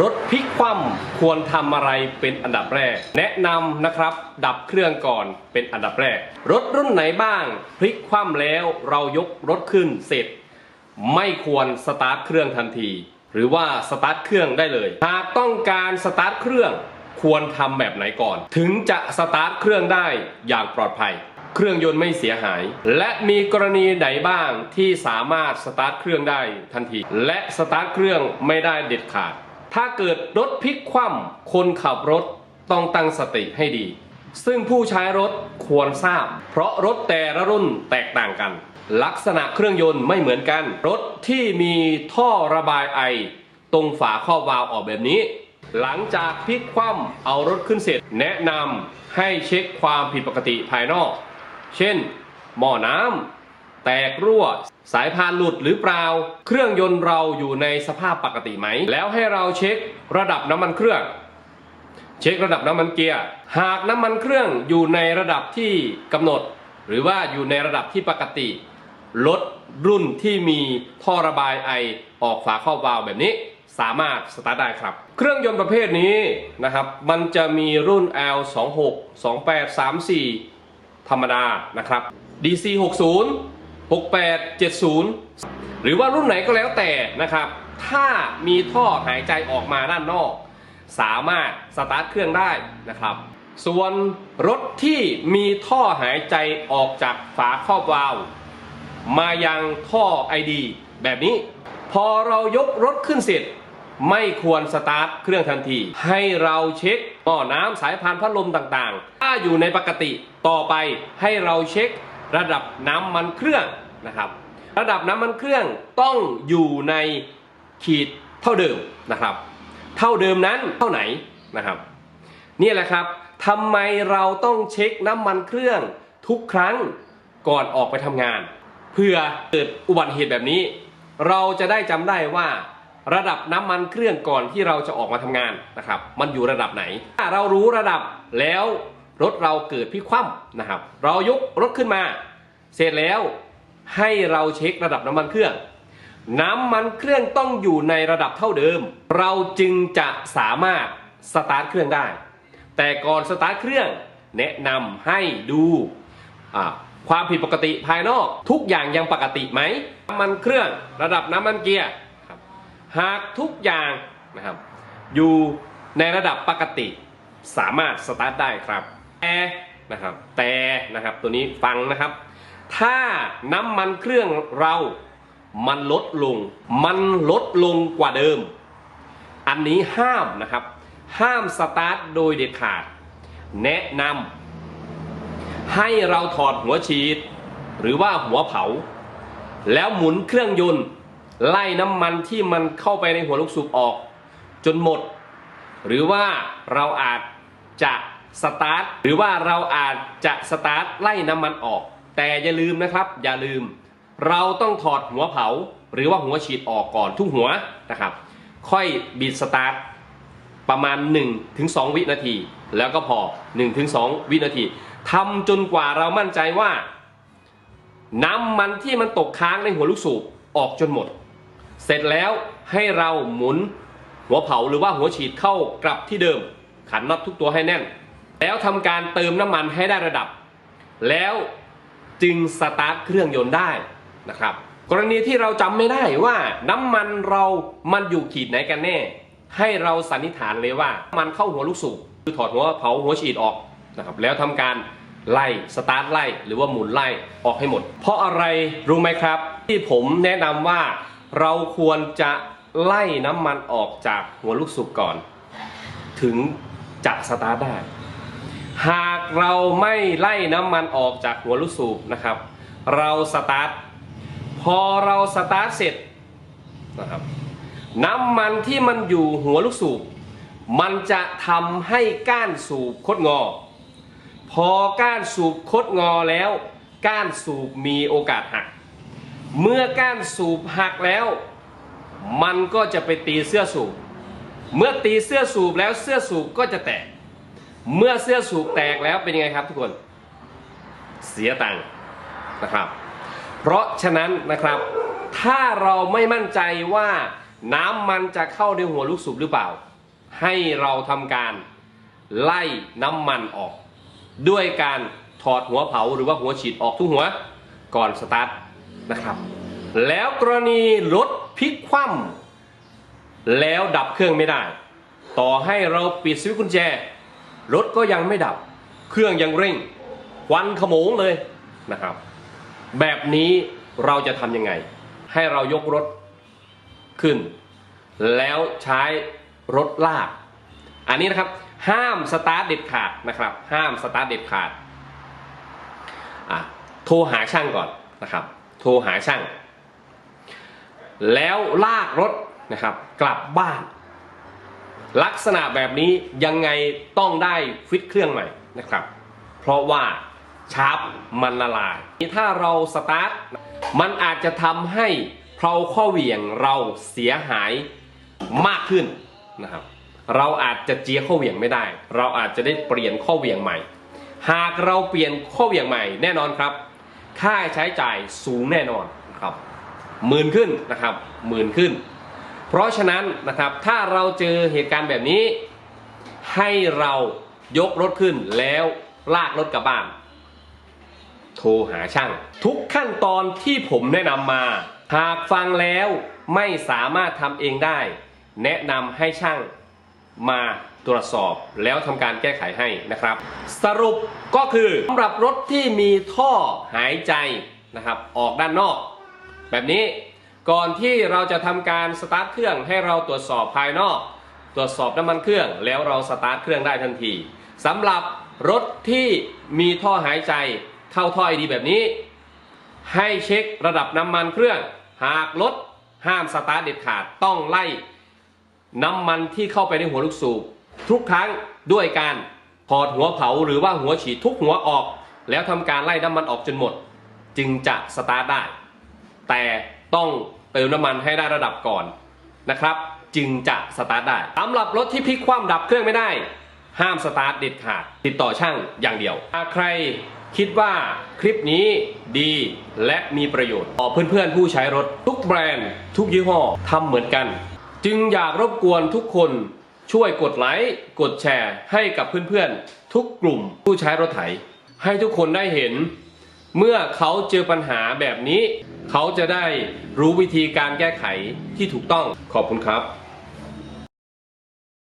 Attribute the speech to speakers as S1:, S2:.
S1: รถพลิกคว่ำควรทำอะไรเป็นอันดับแรก แนะนำนะครับ ดับเครื่องก่อนเป็นอันดับแรก รถรุ่นไหนบ้าง พลิกคว่ำแล้วเรายกรถขึ้นเสร็จ ไม่ควรสตาร์ทเครื่องทันที หรือว่าสตาร์ทเครื่องได้เลยหากต้องการสตาร์ทเครื่องควรทำแบบไหนก่อน ถึงจะสตาร์ทเครื่องได้อย่างปลอดภัย เครื่องยนต์ไม่เสียหาย และมีกรณีไหนบ้างที่สามารถสตาร์ทเครื่องได้ทันที และสตาร์ทเครื่องไม่ได้เด็ดขาด ถ้าเกิดรถพลิกคว่ำคนขับรถต้องตั้งสติให้ดี ซึ่งผู้ใช้รถควรทราบ เพราะรถแต่ละรุ่นแตกต่างกัน ลักษณะเครื่องยนต์ไม่เหมือนกัน รถที่มีท่อระบายไอ ตรงฝาครอวาล์วออกแบบนี้ หลังจากพลิกคว่ำเอารถขึ้นเสร็จ แนะนำให้เช็คความผิดปกติภายนอก เช่น หม้อน้ำแตกรั่ว สายพานหลุดหรือเปล่า เครื่องยนต์เราอยู่ในสภาพปกติไหม แล้วให้เราเช็คระดับน้ำมันเครื่อง เช็คระดับน้ำมันเกียร์ หากน้ำมันเครื่องอยู่ในระดับที่กำหนด หรือว่าอยู่ในระดับที่ปกติ รถรุ่นที่มีท่อระบายไอออกฝาครอบวาล์วแบบนี้สามารถสตาร์ทได้ครับ เครื่องยนต์ประเภทนี้นะครับ มันจะมีรุ่น L26 28 34ธรรมดานะครับ DC 60 68 70 หรือว่ารุ่นไหนก็แล้วแต่นะครับ ถ้ามีท่อหายใจออกมาด้านนอก สามารถสตาร์ทเครื่องได้นะครับ ส่วนรถที่มีท่อหายใจออกจากฝาครอบวาล์วมายังท่อไอดีแบบนี้ พอเรายกรถขึ้นเสร็จไม่ควรสตาร์ทเครื่องทันที ให้เราเช็คหม้อน้ำสายพานพัดลมต่างๆ ถ้าอยู่ในปกติต่อไปให้เราเช็คระดับน้ำมันเครื่อง นะครับ ระดับน้ำมันเครื่องต้องอยู่ในขีดเท่าเดิมนะครับ เท่าเดิมนั้นเท่าไหนนะครับนี่แหละครับทำไมเราต้องเช็คน้ำมันเครื่องทุกครั้งก่อนออกไปทำงาน เพื่อเกิดอุบัติเหตุแบบนี้ เราจะได้จำได้ว่าระดับน้ำมันเครื่องก่อนที่เราจะออกมาทำงานนะครับ มันอยู่ระดับไหน ถ้าเรารู้ระดับแล้วรถเราเกิดพิกคว่ำนะครับ เรายกรถขึ้นมา เสร็จแล้ว ให้เราเช็คระดับน้ำมันเครื่อง น้ำมันเครื่องต้องอยู่ในระดับเท่าเดิม เราจึงจะสามารถสตาร์ทเครื่องได้ แต่ก่อนสตาร์ทเครื่องแนะนำให้ดูความผิดปกติภายนอกทุกอย่างยังปกติไหมน้ำมันเครื่องระดับน้ำมันเกียร์หากทุกอย่างนะครับอยู่ในระดับปกติสามารถสตาร์ทได้ครับแต่นะครับแต่นะครับตัวนี้ฟังนะครับ ถ้าน้ำมันเครื่องเรา มันลดลง มันลดลงกว่าเดิม อันนี้ห้ามนะครับ ห้ามสตาร์ทโดยเด็ดขาด แนะนำให้เราถอดหัวฉีด หรือว่าหัวเผา แล้วหมุนเครื่องยนต์ ไล่น้ำมันที่มันเข้าไปในหัวลูกสูบออก จนหมด หรือว่าเราอาจจะสตาร์ทหรือว่าเราอาจจะสตาร์ทไล่น้ำมันออก แต่อย่าลืมนะครับ อย่าลืม เราต้องถอดหัวเผา หรือว่าหัวฉีดออกก่อนทุกหัวนะครับ ค่อยบีดสตาร์ทประมาณ 1-2 วินาที แล้วก็พอ 1-2 วินาทีทำจนกว่าเรามั่นใจว่า น้ำมันที่มันตกค้างในหัวลูกสูบออกจนหมด เสร็จแล้วให้เราหมุนหัวเผาหรือว่าหัวฉีดเข้ากลับที่เดิม ขันน็อตทุกตัวให้แน่น แล้วทำการเติมน้ำมันให้ได้ระดับ แล้ว จึงสตาร์ทเครื่องยนต์ได้นะครับ กรณีที่เราจำไม่ได้ว่าน้ำมันเรามันอยู่ขีดไหนกันแน่ ให้เราสันนิษฐานเลยว่ามันเข้าหัวลูกสูบคือถอดหัวเผาหัวฉีดออกนะครับแล้วทำการไล่สตาร์ทไล่หรือว่าหมุนไล่ออกให้หมด เพราะอะไรรู้ไหมครับ ที่ผมแนะนำว่าเราควรจะไล่น้ำมันออกจากหัวลูกสูบก่อน ถึงจะสตาร์ทได้ หากเราไม่ไล่น้ำมันออกจากหัวลูกสูบนะครับ เราสตาร์ทพอเราสตาร์ทเสร็จนะครับ น้ำมันที่มันอยู่หัวลูกสูบ มันจะทำให้ก้านสูบคดงอ พอก้านสูบคดงอแล้ว ก้านสูบมีโอกาสหัก เมื่อก้านสูบหักแล้ว มันก็จะไปตีเสื้อสูบ เมื่อตีเสื้อสูบแล้วเสื้อสูบก็จะแตก เมื่อเสื้อสูบแตกแล้วเป็นยังไงครับทุกคน เสียตังค์นะครับ เพราะฉะนั้นนะครับ ถ้าเราไม่มั่นใจว่าน้ำมันจะเข้าในหัวลูกสูบหรือเปล่า ให้เราทำการไล่น้ำมันออก ด้วยการถอดหัวเผาหรือว่าหัวฉีดออกทุกหัวก่อนสตาร์ทนะครับ แล้วกรณีรถพลิกคว่ำแล้วดับเครื่องไม่ได้ ต่อให้เราปิดสวิตช์กุญแจ รถก็ยังไม่ดับ เครื่องยังเร่งควันขโมงเลยนะครับ แบบนี้เราจะทำยังไง ให้เรายกรถขึ้น แล้วใช้รถลาก อันนี้นะครับ ห้ามสตาร์ทเด็ดขาดนะครับ ห้ามสตาร์ทเด็ดขาดอะโทรหาช่างก่อนนะครับ โทรหาช่าง แล้วลากรถนะครับ กลับบ้าน ลักษณะแบบนี้ยังไงต้องได้ฟิตเครื่องใหม่นะครับ เพราะว่าชาร์ปมันละลาย ถ้าเราสตาร์ทมันอาจจะทำให้เพลาข้อเหวี่ยงเราเสียหายมากขึ้นนะครับ เราอาจจะเจียข้อเหวี่ยงไม่ได้ เราอาจจะได้เปลี่ยนข้อเหวี่ยงใหม่ หากเราเปลี่ยนข้อเหวี่ยงใหม่แน่นอนครับ ค่าใช้จ่ายสูงแน่นอนครับหมื่นขึ้นนะครับหมื่นขึ้น เพราะฉะนั้นนะครับถ้าเราเจอเหตุการณ์แบบนี้ ให้เรายกรถขึ้นแล้วลากรถกลับบ้าน โทรหาช่าง ทุกขั้นตอนที่ผมแนะนำมา หากฟังแล้วไม่สามารถทำเองได้ แนะนำให้ช่างมาตรวจสอบแล้วทำการแก้ไขให้นะครับ สรุปก็คือสำหรับรถที่มีท่อหายใจนะครับ ออกด้านนอก แบบนี้ ก่อนที่เราจะทำการสตาร์ทเครื่องให้เราตรวจสอบภายนอก ตรวจสอบน้ำมันเครื่อง แล้วเราสตาร์ทเครื่องได้ทันทีสำหรับรถที่มีท่อหายใจเข้าท่อไอดีแบบนี้ ให้เช็คระดับน้ำมันเครื่อง หากรถห้ามสตาร์ทเด็ดขาดต้องไล่น้ำมันที่เข้าไปในหัวลูกสูบทุกครั้งด้วยการถอดหัวเผาหรือว่าหัวฉีดทุกหัวออก แล้วทำการไล่น้ำมันออกจนหมด จึงจะสตาร์ทได้ แต่ ต้องเติมน้ำมันให้ได้ระดับก่อนนะครับ จึงจะสตาร์ทได้สำหรับรถที่พลิกคว่ำดับเครื่องไม่ได้ ห้ามสตาร์ทเด็ดขาดติดต่อช่างอย่างเดียวหากใครคิดว่าคลิปนี้ดีและมีประโยชน์ต่อเพื่อนๆ ผู้ใช้รถทุกแบรนด์ ทุกยี่ห้อทำเหมือนกัน จึงอยากรบกวนทุกคนช่วยกดไลค์กดแชร์ให้กับเพื่อนๆ ทุกกลุ่มผู้ใช้รถไถ ให้ทุกคนได้เห็น เมื่อเขาเจอปัญหาแบบนี้ เขาจะได้รู้วิธีการแก้ไขที่ถูกต้องขอบคุณครับ